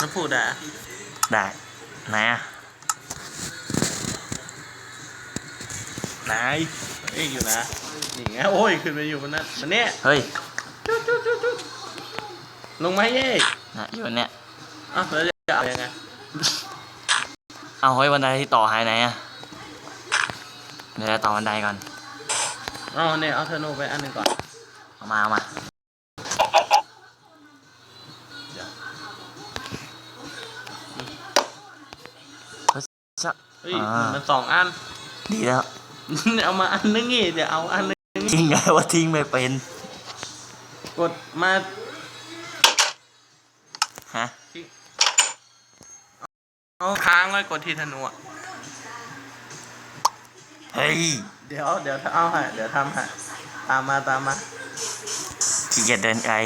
น้ำพูดอะได้ไหนอะไหนเอ้ยอยู่นะนี่ไงโอ้ยขึ้นไปอยู่บนนั้นมันเนี่ยเฮ้ยจุดจุดจุดจุดลงมาเย่นะอยู่เนี่ยอ้าวแล้วจะเอายังไงเอาเฮ้ยบันไดที่ต่อหายไหนอะเดี๋ยวต่อบันไดก่อน เอาเนี่ยเอาเทอร์โนไปอันหนึ่งก่อนเอามาเอามา เฮ้ยชะเฮ้ยอ่ามัมันสองอัน ดีแล้ว เอามาอันนึงนี่เดี๋ยวเอาอันนึงทิ้งไงว่าทิ้งไม่เป็นกดมาฮะที่เอาค้างไว้กดที่ธนูอะเฮ้ยเดี๋ยวเดี๋ยวถ้าเอาฮะเดี๋ยวทำฮะตามมาตามมาขี้เกียจเดินไกล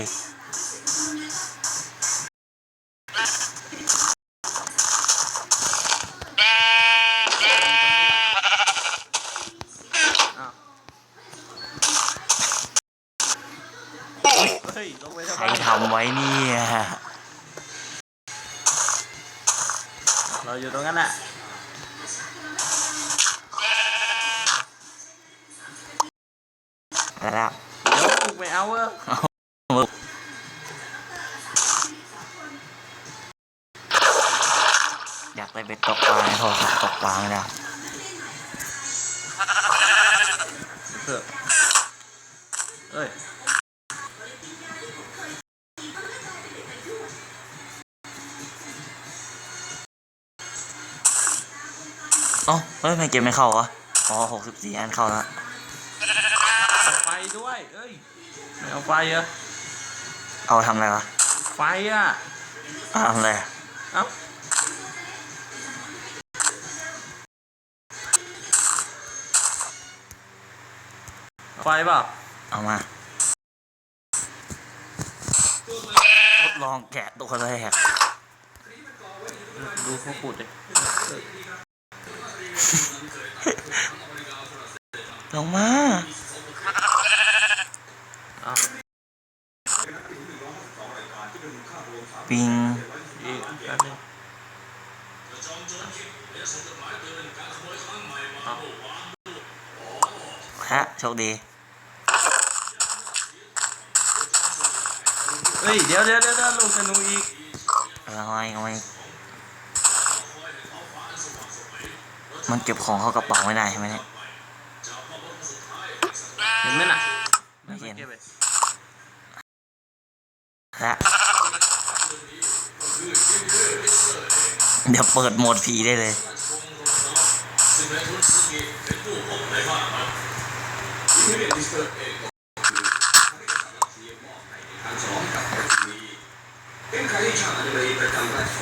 ได้ไปตกปลาให้พ่อครับตกปลาไม่ได้เพื่อเอ้ยเอ้าเฮ้ยทำไมเกมไม่เข้าวะอ๋อหกสิบสี่อันเข้าแล้วเอาไฟด้วยเอ้ยไม่เอาไฟเหรอเอาทำอะไรวะไฟอะ เอาทำอะไรอะ เอ้า ไฟเปล่าเอามา ทดลองแกะตัวแรกดูเขาขุดดิลงมาเอ้าปิงอีกอันหนึงเอ้าฮะโชคดี เฮ้ยเดี๋ยวเดี๋ยวเดี๋ยวเดี๋ยวลงธนูอีกเออเอาไว้เอาไว้มันเก็บของเข้ากระเป๋าไม่ได้ใช่ไหมเนี่ยเห็นไหมน่ะไม่เห็นก็บว้ฮะเดี๋ยวเปิดโหมดผีได้เลย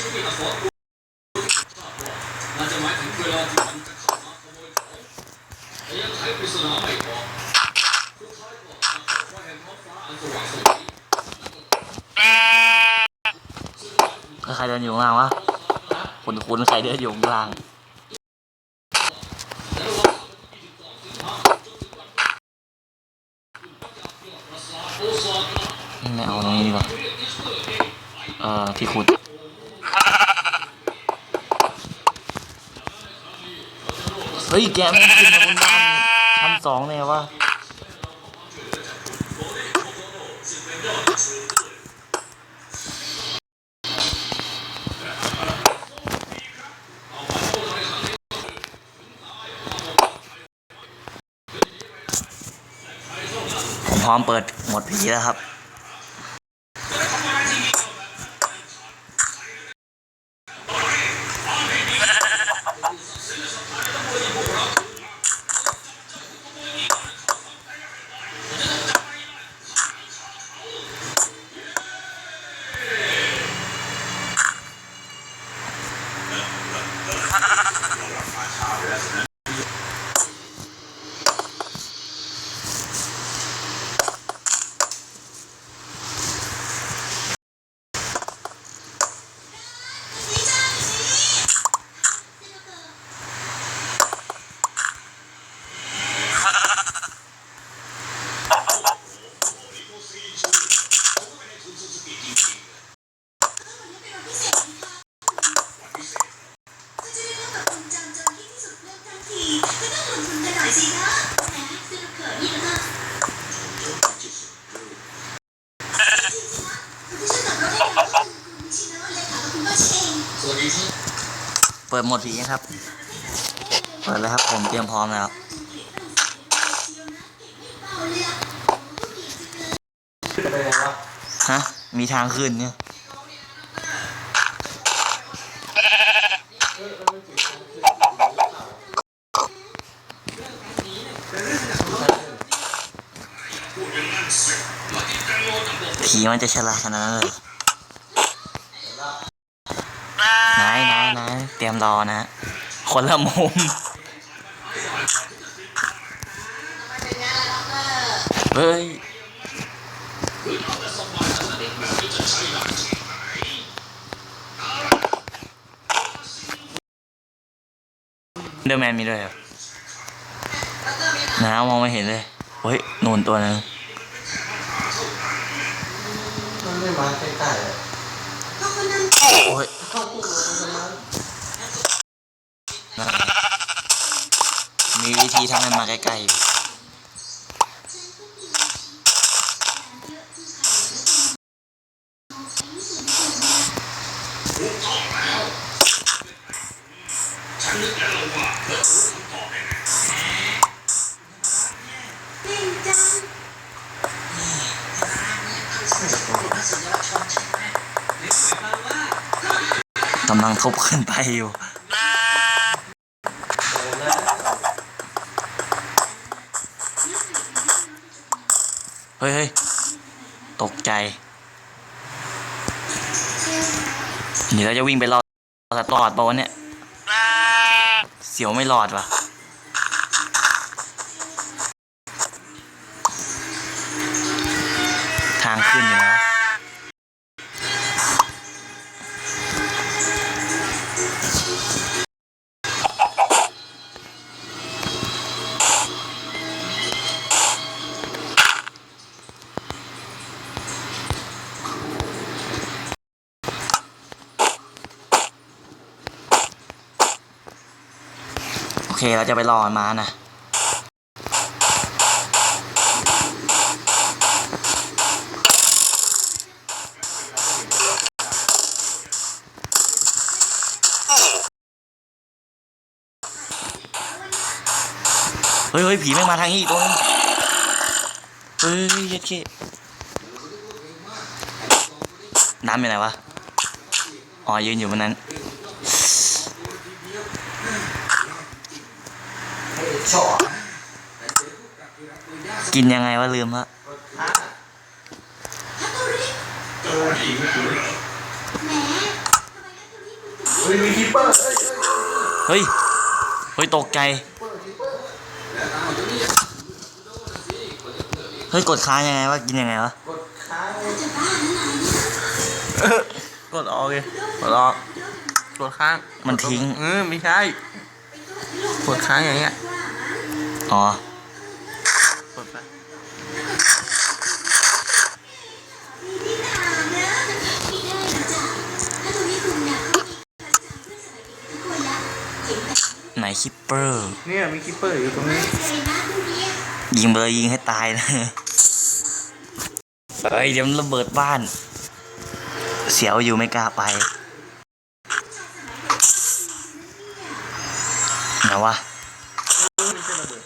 ใครเดินอยู่ข้างล่างวะคุณคุณใครเดินอยู่ข้างล่างไม่เอาตรงนี้ดีกว่า เอ่อ ที่ขุด เฮ้ยแกไม่ขึ้นมาบนบ้านชั้นสองเลยวะผมพร้อมเปิดหมดผีแล้วครับ เปิดหมดผีนะครับ เปิดเลยครับผมเตรียมพร้อมแล้วฮะ มีทางขึ้นเนี่ยผีมันจะฉลาดขนาดนั้นเลยนายนายนาย เตรียมรอนะคนละมุมเฮ้ยเดอร์แมนมีด้วยเหรอน้ามองไม่เห็นเลย เฮ้ยนูนตัวนึงมันไม่มาใกล้ๆอะโอ้ย วิธีทำให้มาใกล้ๆอยู่กำลังทบขึ้นไปอยู่ เฮ้ยตกใจ นี่เราจะวิ่งไปรอดจะรอดปะวะเนี่ย เสียวไม่รอดวะ เคเราจะไปรอมันมานะเฮ้ยเฮ้ยผีไม่งมาทางนี้อีกตรงนึงเฮ้ยเย็ดเก้น้ำอยู่ไหนวะ อ๋อยืนอยู่บนนั้น ชอบ กินยังไงวะลืมละเออผีไม่ผีเฮ้ยมีคิปเปอร์เฮ้ยเฮ้ยเฮ้ย เฮ้ย ตกใจ เฮ้ย กดค้างยังไงวะ กินยังไงวะ กดค้างเออกดออกเลยกดออก กดค้าง มันทิ้ง เออไม่ใช่ กดค้างอย่างเงี้ย อ๋อกดไปไหนคิปเปอร์ เนี่ยมีคิปเปอร์อยู่ตรงนี้ ยิงไปเลยยิงให้ตายนะเฮ้ยเดี๋ยวมันระเบิดบ้าน เสียวอยู่ไม่กล้าไปไหนวะ ไม่ใช่ระเบิด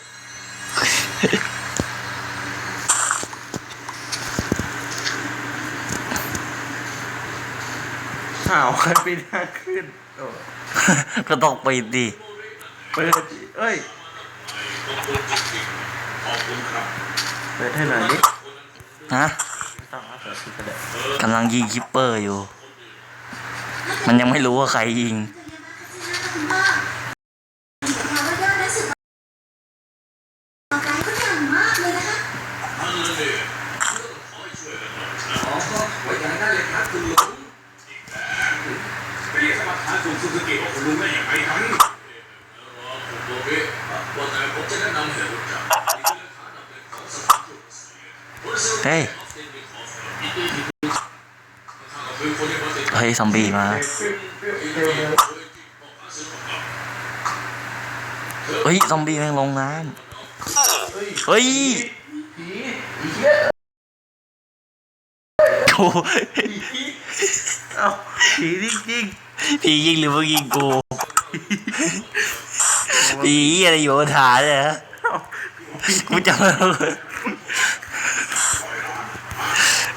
อ้าวใครปีนทางขึ้นโอ้ก็ต้องไปดดิเปิดดิเอ้ย เปิดให้หน่อยดิฮะไม่ต้องเอาเปิดปิดก็ได้กำลังยิงคิปเปอร์อยู่ มันยังไม่รู้ว่าใครยิงเรียกสมรรถานคุณซูซูกิว่าคุณลุงได้อย่างไรครับผมโบเบะว่าแต่ผมจะแนะนำให้รู้จักนี่คือเลขาหนักเลยของสถานทูตบริษัท เฮ้ย คือคนที่มาติด เฮ้ยซอมบี้มาเฮ้ยซอมบี้แม่งลงน้ำเฮ้ยผีผีเหี้ยโอ้ยผีเอ้าผีจริงพี่ยิงหรือมึงยิงกูพี่เหี้ยอะไรอยู่บนฐานเนี่ยฮะกูจำได้ว่า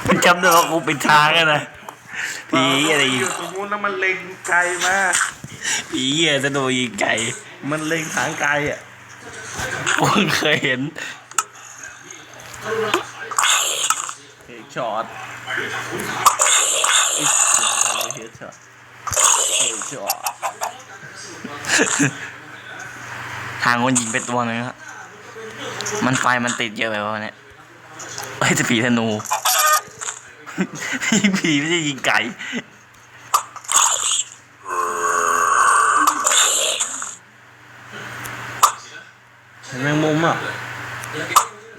กูจำได้ว่ากูเป็นทางอะนะ พี่เหี้ยอะไรออยู่ยู่ตรงนู้นแล้วมันเล็งไกลมากพี่เหี้ยจะโดนยิงไก่มันเล็งทางไกลอะกูเพิ่งเคยเห็นเฮดช็อตอีกเฮดช็อตเฮดช็อตทางคนยิงไปตัวหนึงครับมันไฟมันติดเยอะไปวะเนี่ยไอ้ยจะผีธนู ยิงผีไม่ใช่ยิงไก่เห็นแมงมุมอะ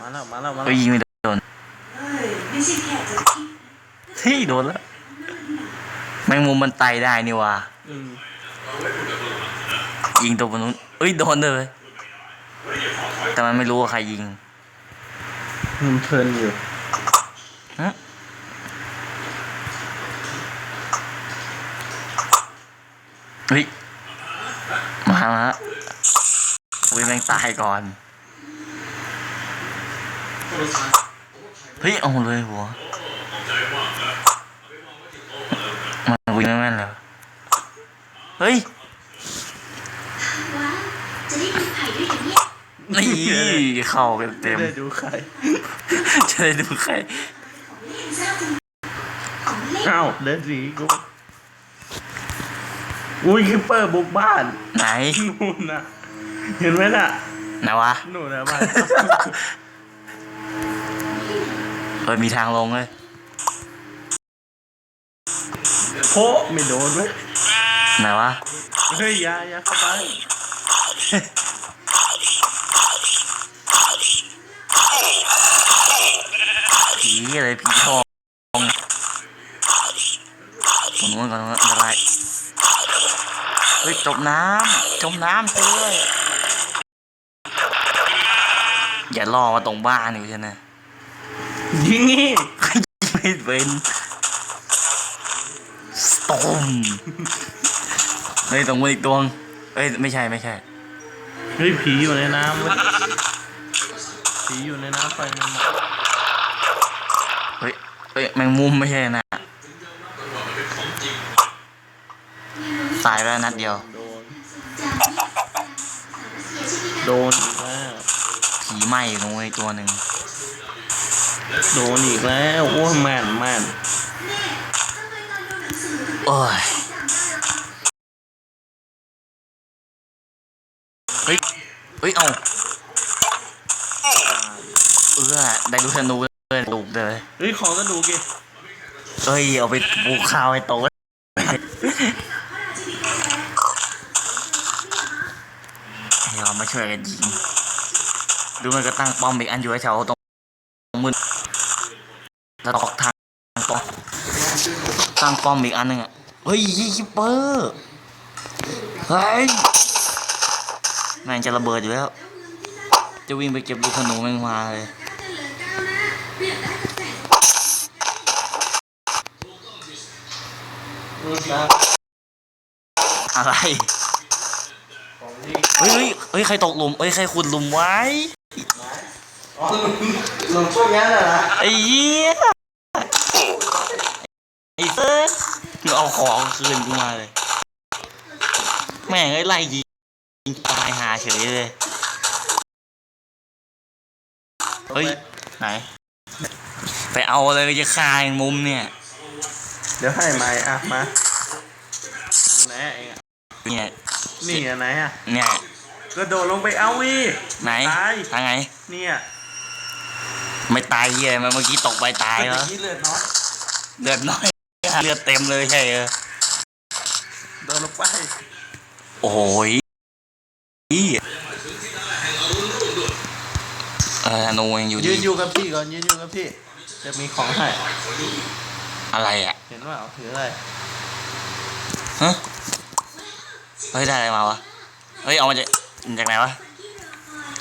มาแล้ว มาแล้ว มาก็แล้วยิงไม่โดนเอ้ยไม่ใช่แค่จะคิดเฮ้ยโดนแล้วแมงมุมมันไตได้นี่วะอืมยิงตัวบนนู้นเอ้ยโดนเลย แต่มันไม่รู้ว่าใครยิง มันเพลินอยู่ เฮ้ย มามาอุ้ยแม่งตายก่อน เฮ้ย เอาเลยหัว มันวิ่งไม่แม่นเลยเฮ้ยว้าวจะได้ดูไข่ด้วยเหรอเนี่ยนี่เข้ากันเต็มได้ดูใคร จะได้ดูใครของเล่นเศร้าจังของเล่นอ้าวเล่นสีกู อุ้ยคิปเปอร์บุกบ้านไหนนู่นน่ะเห็นไหมน่ะไหนวะนู่นน่ะบ้านเฮ้ยมีทางลงเลยโพะไม่โดนเว้ยไหนวะเฮ้ยอยาอยาเข้าไปผีอะไรผีทองตรงนู้นก่อนตรงนู้นอะไรเฮ้ย จมน้ำจมน้ำไปเลยอย่าล่อมาตรงบ้านอยู่ใช่ไหมยิงนี่ไม่เป็นสตอมเฮ้ยตรงนู้นอีกดวงเอ้ยไม่ใช่ไม่ใช่เฮ้ยผีอยู่ในน้ำเว้ยผีอยู่ในน้ำไฟมันหมดเฮ้ยเฮ้ยแมงมุมไม่ใช่นะตายไปแล้วนัดเดียว โดนจำเนี่ยสาวเสียใช่ไหมคะโดนอีกแล้วผีไหม้อยู่ตรงนู้นอีกตัวหนึ่งโดนอีกแล้วโอ้ยแม่นแม่นแม่ทำไมตอนดูหนังสือถึงโอ้ยจำได้ล่ะเฮ้ยเฮ้ยเอาเออได้ดูธนูเลยลูกเลยเฮ้ยของกระดูกอีกเฮ้ยเอาไปปลูกข้าวให้โตให้เรา มาช่วยกันยิงดูมันก็ตั้งป้อมอีกอันอยู่แถวตรงมือแล้วตอกทางป้อมตั้งป้อมอีกอันหนึงอะเฮ้ยคิปเปอร์เฮ้ยแม่งจะระเบิดอยู่แล้ว จะวิ่งไปเก็บลูกขนูแม่งมาเลยเหลือะเปลี่ยนได้แต่อะไร เฮ้ยเฮ้ยเฮ้ยใครตกหลุมเฮ้ยใครขุดหลุมไว้อ๋อหลงช่วงนั้นเหรอไอ้เหี้ยไอ้เซิร์ฟมึงเอาของคืนกูมาเลย แม่งไอ้ยไล่ยิงตายหาเฉยเลย เฮ้ย ไหน ไปเอาเลยจะคายมุมเนี่ย เดี๋ยวให้ไม้อะมาไหนอะเองอะเนี่ย นี่อะไหนอะเนี่ย กระโดดลงไปเอาอีกไหนตายทางไง เนี่ยไม่ตายเหี้ยมันเมื่อกี้ตกไปตายแล้วเมื่อกี้เลือดน้อยเลือดน้อยเลือดเต็มเลยใช่เออโดนลงไป โอ้ยอีเออธนูยังอยู่ยืดีนอยู่กับพี่ก่อนยืนอยู่กับพี่ จะมีของให้ อะไรอะ เห็นว่าเอาถืออะไรฮะ เฮ้ยได้อะไรมาวะ เฮ้ยเอามาจากจากไหนวะ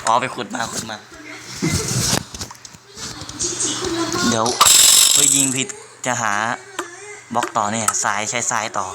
อ๋อไปขุดมาขุดมา เดี๋ยวเฮ้ยยิงผิดจะหาบล็อกต่อเนี่ยสายใช้สายต่อ